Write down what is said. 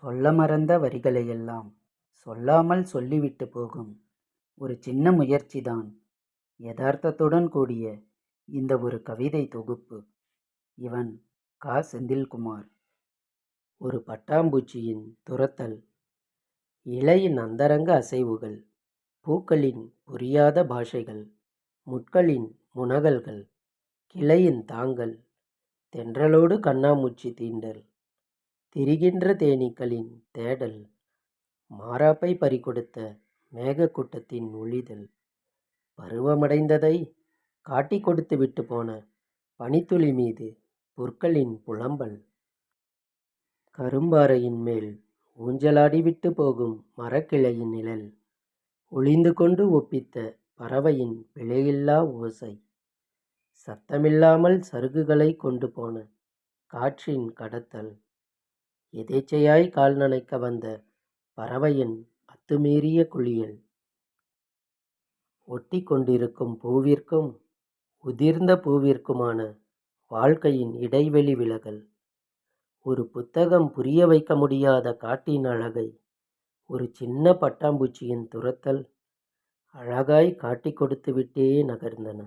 சொல்ல மறந்த வரிகளையெல்லாம் சொல்லாமல் சொல்லிவிட்டு போகும் ஒரு சின்ன முயற்சிதான். யதார்த்தத்துடன் கூடிய இந்த ஒரு கவிதை தொகுப்பு. இவன் கா. செந்தில்குமார். ஒரு பட்டாம்பூச்சியின் துரத்தல். இலையின் அந்தரங்க அசைவுகள். பூக்களின் புரியாத பாஷைகள். முட்களின் முனகல்கள். கிளையின் தாங்கல். தென்றலோடு கண்ணாமூச்சி தீண்டல். திரிகின்ற தேனீக்களின் தேடல் மாறாப்பைப் பறிகொடுத்த மேகக்கூட்டத்தின் ஒழிதல் பருவமடைந்ததைக் காட்டிக் கொடுத்துவிட்டுப் போன பனித்துளி மீது புற்களின் புலம்பல். கரும்பாறையின் மேல் ஊஞ்சலாடிவிட்டுப் போகும் மரக்கிளையின் நிழல் ஒளிந்து கொண்டு ஒப்பித்த பறவையின் பிழையில்லா ஓசை. சத்தமில்லாமல் சருகுகளைக் கொண்டு போன காற்றின் கடத்தல். எதேச்சையாய் கால் நனைக்க வந்த பறவையின் அத்துமீறிய குளியல் ஒட்டிக் கொண்டிருக்கும் பூவிற்கும் உதிர்ந்த பூவிற்குமான வாழ்க்கையின் இடைவெளி விலகல். ஒரு புத்தகம் புரிய வைக்க முடியாத காட்டின் அழகை ஒரு சின்ன பட்டாம்பூச்சியின் துரத்தல் அழகாய் காட்டிக் கொடுத்துவிட்டே நகர்ந்தன.